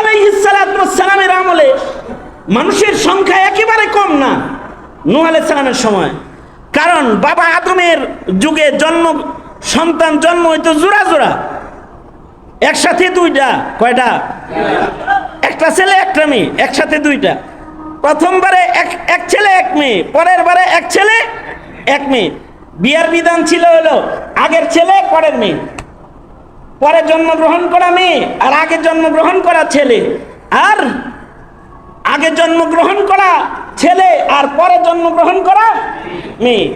আলাইহিসসালামের আমলে মানুষের সংখ্যা একেবারে কম না নূহ আলাইহিস সালামের সময়। কারণ বাবা আদমের যুগে জন্ম, সন্তান জন্ম হইতো জোড়া জোড়া। একসাথে দুইটা, কয়টা? একটা ছেলে, একটা মেয়ে, একসাথে দুইটা। প্রথমবারে এক এক ছেলে, এক মেয়ে পরের বারে এক ছেলে, এক মেয়ে। বিয়ার বিধান ছিল হলো আগের ছেলে, পরের মেয়ে। পরে জন্মগ্রহণ করা মেয়ে, আর আগে জন্মগ্রহণ করা ছেলে। আর আগে জন্মগ্রহণ করা ছেলে, আর পরে জন্মগ্রহণ করা মেয়ে।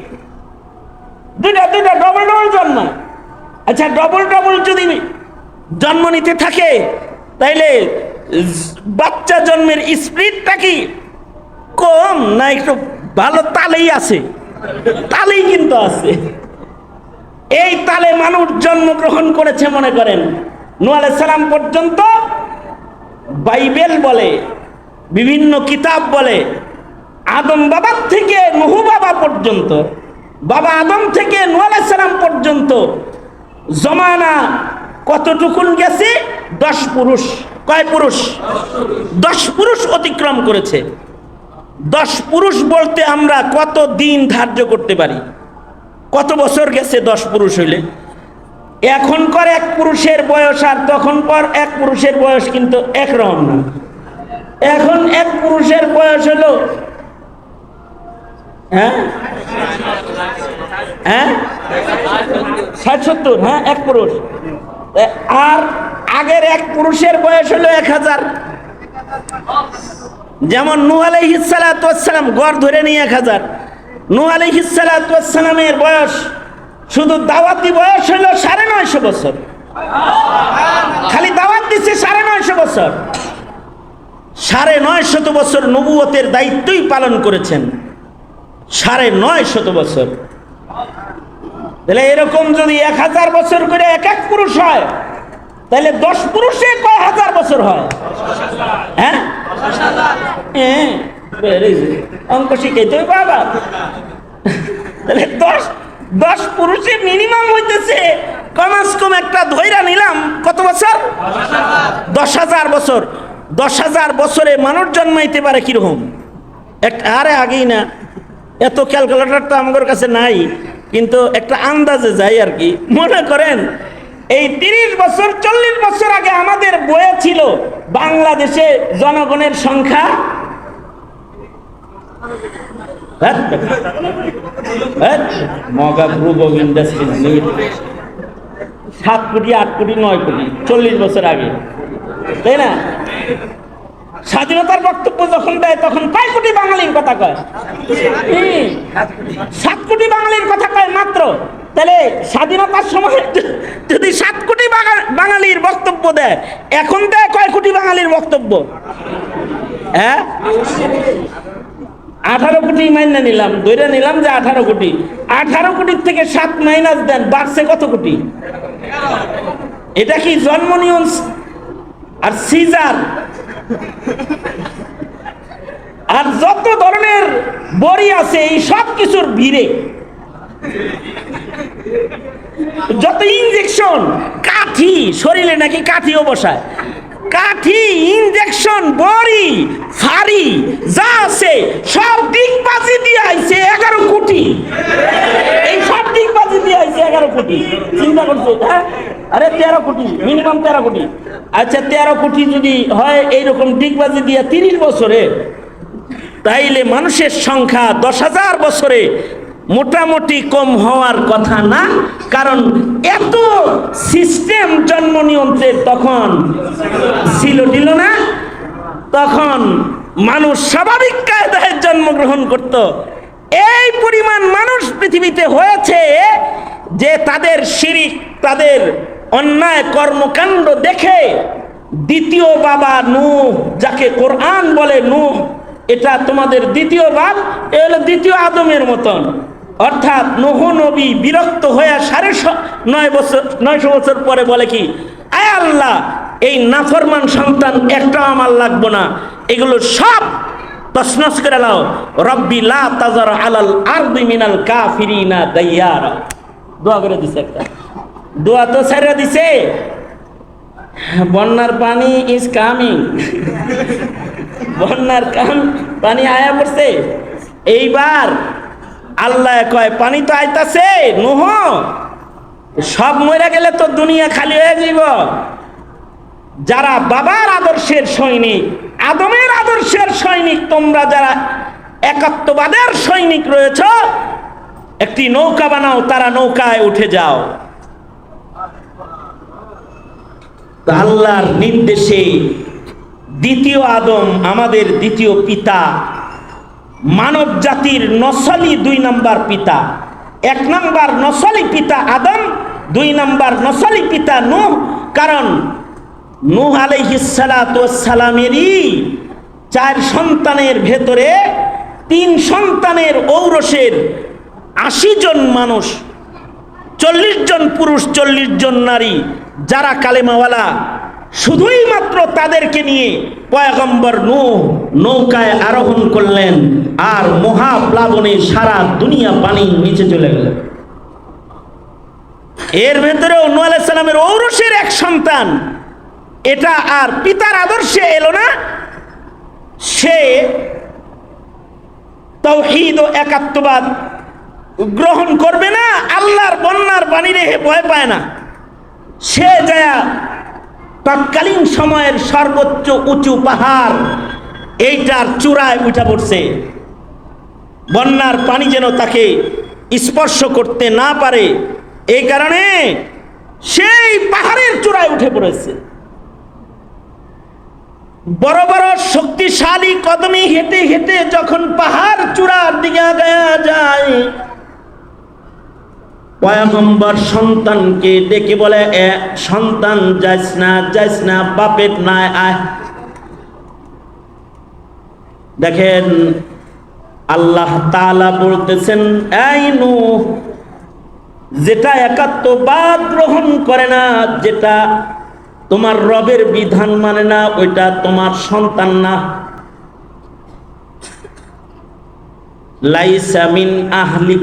দুইটা দুইটা ডবল ডবল জন্ম। আচ্ছা ডবল ডবল যদি জন্ম নিতে থাকে, তাইলে বাচ্চা জন্মের স্পিডটা কি কম না একটু ভালো তালেই আছে? তালেই কিন্তু আছে। এই তালে মানুষ জন্মগ্রহণ করেছে মনে করেন। নূ আলাইহিস সালাম পর্যন্ত বাইবেল বলে, বিভিন্ন কিতাব বলে, আদম বাবার থেকে নহু বাবা পর্যন্ত, বাবা আদম থেকে নূ আলাইহিস সালাম পর্যন্ত জমানা কতটুকুন গেছে? দশ পুরুষ। কয় পুরুষ? দশ পুরুষ অতিক্রম করেছে। দশ পুরুষ বলতে আমরা কত দিন ধার্য করতে পারি? কত বছর গেছে দশ পুরুষ হইলে? এখনকার এক পুরুষের বয়স আর তখন পর এক পুরুষের বয়স কিন্তু একরকম না। এখন এক পুরুষের বয়স হলো হ্যাঁ? হ্যাঁ? ষাট সত্তর হ্যাঁ এক পুরুষ। আর আগের এক পুরুষের বয়স হলো এক হাজার। যেমন নূহ আলাইহিসালাম গড় ধরে নিয়ে এক হাজার। নূহ আলাইহিসালামের বয়স শুধু দাওয়াতি বয়স হলো সাড়ে নয়শো বছর। খালি দাওয়াত দিচ্ছে সাড়ে নয়শো বছর। সাড়ে নয় শত বছর নবুয়তের দায়িত্বই পালন করেছেন। সাড়ে নয় শত বছর। তাহলে এরকম যদি এক হাজার বছর করে এক এক পুরুষ হয়, তাহলে দশ পুরুষে কয় হাজার বছর হয়? হ্যাঁ? হ্যাঁ. অঙ্ক শিখাইতে বাবা। তাহলে দশ দশ পুরুষের মিনিমাম হইতেছে। কমাস কম একটা ধৈরা নিলাম। কত বছর? দশ হাজার বছর। দশ হাজার বছরে মানুষ জন্মাইতে পারে কীরকম? এক আরে আগেই না। এত ক্যালকুলেটর তো আমাদের কাছে নাই। কিন্তু একটা আন্দাজে যাই আর কি। মনে করেন, এই তিরিশ বছর, চল্লিশ বছর আগে আমাদের বয়ে ছিল বাংলাদেশে জনগণের সংখ্যা? ইন্ডাস্ট্রিজ লিমিটেড সাত কোটি, আট কোটি, নয় কোটি, চল্লিশ বছর আগে। তাই না? স্বাধীনতার বক্তব্য যখন দেয়, তখন কয় কোটি বাঙালির কথা কয়? সাত কোটি বাঙালির কথা কয় মাত্র? তাহলে স্বাধীনতার সময় যদি সাত কোটি বাঙা- বাঙালির বক্তব্য দেয়, এখন দেয় কয় কোটি বাঙালির বক্তব্য? হ্যাঁ? আঠারো কোটি মাইনা নিলাম ধরে নিলাম যে আঠারো কোটি। আঠারো কোটির থেকে সাত মাইনাস দেন, বাড়ছে কত কোটি? এটা কি জন্ম নিয়ম আর সিজার। আর যত ধরনের বড়ি আছে, এই সব কিছুর ভিড়ে। যত ইঞ্জেকশন কাঠি, শরীরে নাকি কাঠিও বসায়। কাঠি আছে সব দিক বাজি দিয়ে আইছে এগারো কোটি। এই সব দিক বাজি দিয়ে আইছে এগারো কোটি। চিন্তা হ্যাঁ? আরে তেরো কোটি মিনিমাম তেরো কোটি। আচ্ছা তেরো কোটি যদি হয়, এইরকম ডিগবাজি দিয়ে তিরিশ বছরে, তাইলে মানুষের সংখ্যা দশ হাজার বছরে মোটামুটি কম হওয়ার কথা না? কারণ এত সিস্টেম জন্ম নিয়ন্ত্রের তখন ছিল দিল না। তখন মানুষ স্বাভাবিক জন্মগ্রহণ করত। এই পরিমাণ মানুষ পৃথিবীতে হয়েছে যে তাদের শিরিক, তাদের অন্যায় কর্মকাণ্ড দেখে দ্বিতীয় বাবা নূহ, যাকে কোরআন বলে নূহ, এটা তোমাদের দ্বিতীয় বাপ, এ হলো দ্বিতীয় আদমের মতন। অর্থাৎ নূহ নবী বিরক্ত হয়ে সাড়ে নয় বছর, নয়শো বছর পরে বলে কি, আয় আল্লাহ, এই নাফরমান সন্তান একটা আমার লাগবো না। এগুলো সব তসনস করে লাও রব্বি লা তাজার আলাল আরদি মিনাল কাফিরিনা দাইয়ারা। দোয়া করে দিছে একটা। দোয়া তো ছেড়ে দিছে। বন্যার পানি ইজ কামিং বন্যার কাম, পানি আয়া পড়ছে। এইবার আল্লাহ কয়, পানি তো আইতাছে, নুহ। সব মরে গেলে তো দুনিয়া খালি হয়ে যাইব। যারা বাবার আদর্শের সৈনিক আদমের আদর্শের সৈনিক, তোমরা যারা একাত্মবাদের সৈনিক রয়েছ, একটি নৌকা বানাও, তারা নৌকায় উঠে যাও। আল্লাহর নির্দেশে দ্বিতীয় আদম, আমাদের দ্বিতীয় পিতা, মানব জাতির নসলি দুই নাম্বার পিতা, এক নাম্বার নসলি পিতা আদম, দুই নাম্বার নসলি পিতা নূহ, কারণ নূহ আলাইহিসালামেরই চার সন্তানের ভেতরে তিন সন্তানের ঔরসের আশি জন মানুষ, চল্লিশ জন পুরুষ, চল্লিশ জন নারী, যারা কালেমাওয়ালা, শুধুই মাত্র তাদেরকে নিয়ে পয়গম্বর নূ নৌকায় আরোহণ করলেন আর মহাপ্লাবনে সারা দুনিয়া পানির নিচে চলে গেল। এর ভেতরেও নূ আলাইহিস সালামের ঔরসের এক সন্তান এটা আর পিতার আদর্শে এলো না। সে তৌহিদ ও একাত্মবাদ গ্রহণ করবে না, আল্লাহর বন্যার বাণী রেখে ভয় পায় না। সে যায় তৎকালীন সময়ের সর্বোচ্চ উঁচু পাহাড়, এইটার চূড়ায় উঠা পড়ছে। বন্যার পানি যেন তাকে স্পর্শ করতে না পারে, এই কারণে সেই পাহাড়ের চূড়ায় উঠে পড়েছে। বড় বড় শক্তিশালী কদমে হেঁটে হেঁটে যখন পাহাড় চূড়ার দিকে আগায়া যায়, পয়গম্বর সন্তানকে ডেকে বলে, এ সন্তান, যাইস না যাইস না, বাপের নাই আয়। দেখেন, আল্লাহ তাআলা বলতেছেন, এই নূহ, যেটা একাত্মবাদ গ্রহণ করে না, যেটা তোমার রবের বিধান মানে না, ওইটা তোমার সন্তান না। লাইসা মিন আহলিক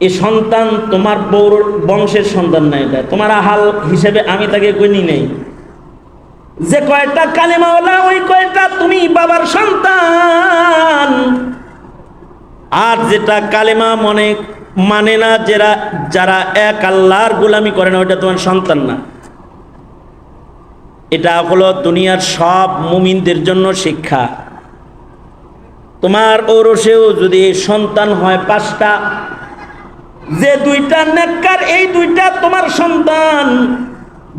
এ সন্তান তোমার বউর বংশের সন্তান না এটা। তোমার আহাল হিসেবে আমি তাকে গণি নেই। যে কয়টা কালেমাওয়ালা, ওই কয়টা তুমি বাবার সন্তান। আর যেটা কালেমা মনে মানে না, যারা যারা এক আল্লাহর গোলামি করে না, ওইটা তোমার সন্তান না। এটা হলো দুনিয়ার সব মুমিনদের জন্য শিক্ষা। তোমার ওরসেও যদি সন্তান হয় পাঁচটা, যে দুইটা নেককার, এই দুইটা তোমার সন্তান,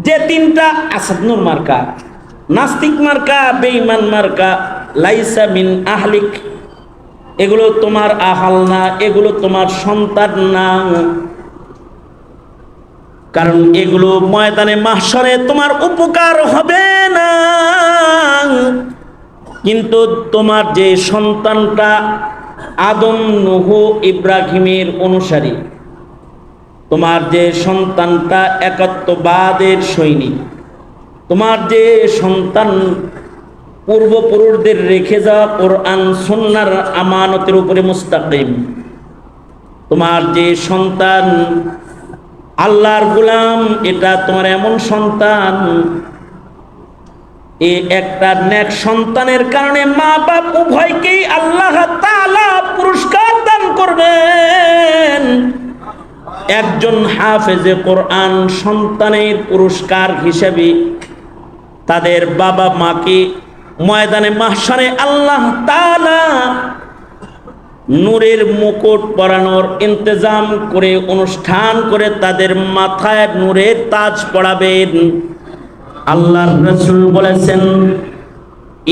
যে তিনটা আসাদনুর মার্কা, নাস্তিক মার্কা, বেঈমান মার্কা, লাইসা মিন আহলিক, এগুলো তোমার আহাল না, এগুলো তোমার সন্তান না। কারণ এগুলো ময়দানে মাহসরে তোমার উপকার হবে না। কিন্তু তোমার যে সন্তানটা আদম, নহ, ইব্রাহিমের অনুসারী, তোমার যে সন্তানটা একত্ববাদের সৈনিক, তোমার যে সন্তান পূর্বপুরুষদের রেখে যাওয়া কোরআন সন্ন্যার আমানতের উপরে মুস্তাকিম, তোমার যে সন্তান আল্লাহর গুলাম, এটা তোমার এমন সন্তান। এ একটা নেক সন্তানের কারণে মা বাপ উভয়কেই আল্লাহ তাআলা পুরস্কার দান করবেন। একজন হাফেজে কোরআন সন্তানের পুরস্কার হিসেবে তাদের বাবা মাকে ময়দানে মাহসারে আল্লাহ তাআলা নূরের মুকুট পরানোর ইন্তজাম করে, অনুষ্ঠান করে তাদের মাথায় নূরের তাজ পড়াবেন আল্লাহ রসুল বলেছেন,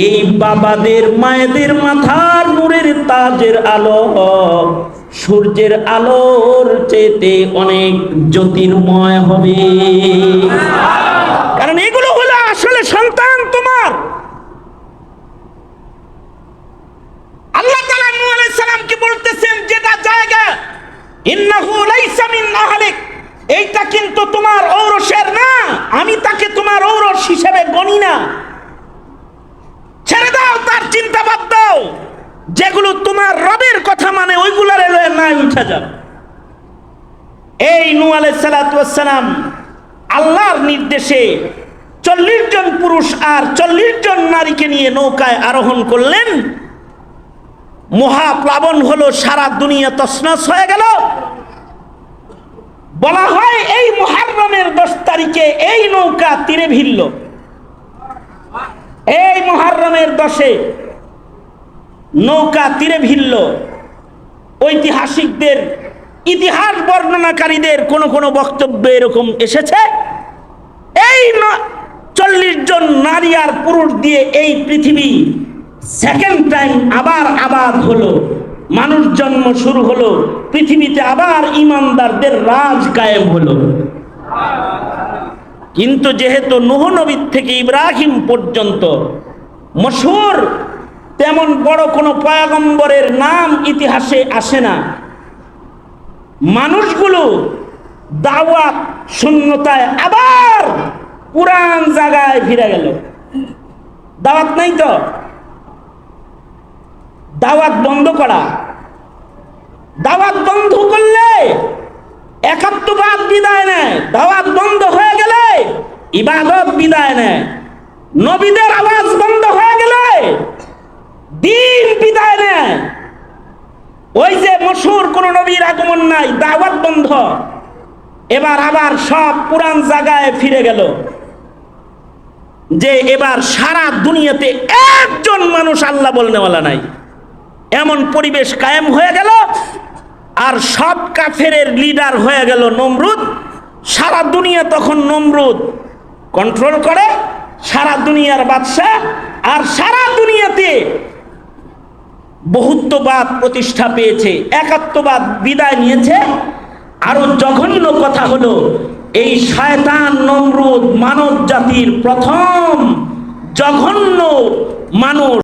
এই বাবাদের, মায়েদের মাথার নূরের তাজের আলো, সূর্যের আলোর চেতে অনেক জ্যোতির্ময় হবে কারণ এগুলো হলো আসলে সন্তান তোমার আল্লাহ তাআলা নূহ আলাইহিস সালামকে বলতেছেন যেটা জায়গা ইন্নাহু লাইসা মিন আহলিক। এইটা কিন্তু তোমার ঔরসের না। আমি তাকে তোমার ঔরস হিসেবে গণি না। ছেড়ে দাও তার চিন্তা বাদ যেগুলো তোমার রবের কথা মানে ওইগুলার এলো নাই উঠে যাও। এই নূহ আলাইহিস সালাতু ওয়াস সালাম আল্লাহর নির্দেশে চল্লিশ জন পুরুষ আর চল্লিশ জন নারীকে নিয়ে নৌকায় আরোহণ করলেন। মহাপ্লাবন হলো সারা দুনিয়া তসনস হয়ে গেল। বলা হয় এই মহারমের দশ তারিখে এই নৌকা তীরে ভিড়ল। এই মহারমের দশে নৌকা তীরে ভিড়ল। ঐতিহাসিকদের, ইতিহাস বর্ণনাকারীদের কোনো কোনো বক্তব্য এরকম এসেছে। এই চল্লিশ জন নারী আর পুরুষ দিয়ে এই পৃথিবী সেকেন্ড টাইম আবার আবাদ হলো। মানুষ জন্ম শুরু হলো, পৃথিবীতে আবার ইমানদারদের রাজ কায়েম হলো। কিন্তু যেহেতু নবীর থেকে ইব্রাহিম পর্যন্ত মশহুর তেমন বড় কোনো পয়াগম্বরের নাম ইতিহাসে আসে না, মানুষগুলো দাওয়াত শূন্যতায় আবার পুরান জায়গায় ফিরে গেল। দাওয়াত নাই তো? দাওয়াত বন্ধ করা। দাওয়াত বন্ধ করলে একাত্মবাদ বিদায় নেয়। দাওয়াত বন্ধ হয়ে গেলে ইবাদত বিদায় নেয়। নবীদের আওয়াজ বন্ধ হয়ে গেলে দিন বিদায় নেয়। ওই যে মশুর কোন নবীর আগমন নাই, দাওয়াত বন্ধ। এবার আবার সব পুরান জায়গায় ফিরে গেল। যে এবার সারা দুনিয়াতে একজন মানুষ আল্লাহ বলনেওয়ালা নাই। এমন পরিবেশ কায়েম হয়ে গেল, আর সব কাফেরের লিডার হয়ে গেল নমরুদ। সারা দুনিয়া তখন নমরুদ কন্ট্রোল করে, সারা দুনিয়ার বাদশাহ, আর সারা দুনিয়াতে বহুত্ববাদ প্রতিষ্ঠা পেয়েছে একাত্মবাদ বিদায় নিয়েছে। আরও জঘন্য কথা হলো, এই শয়তান নমরুদ মানব জাতির প্রথম জঘন্য মানুষ।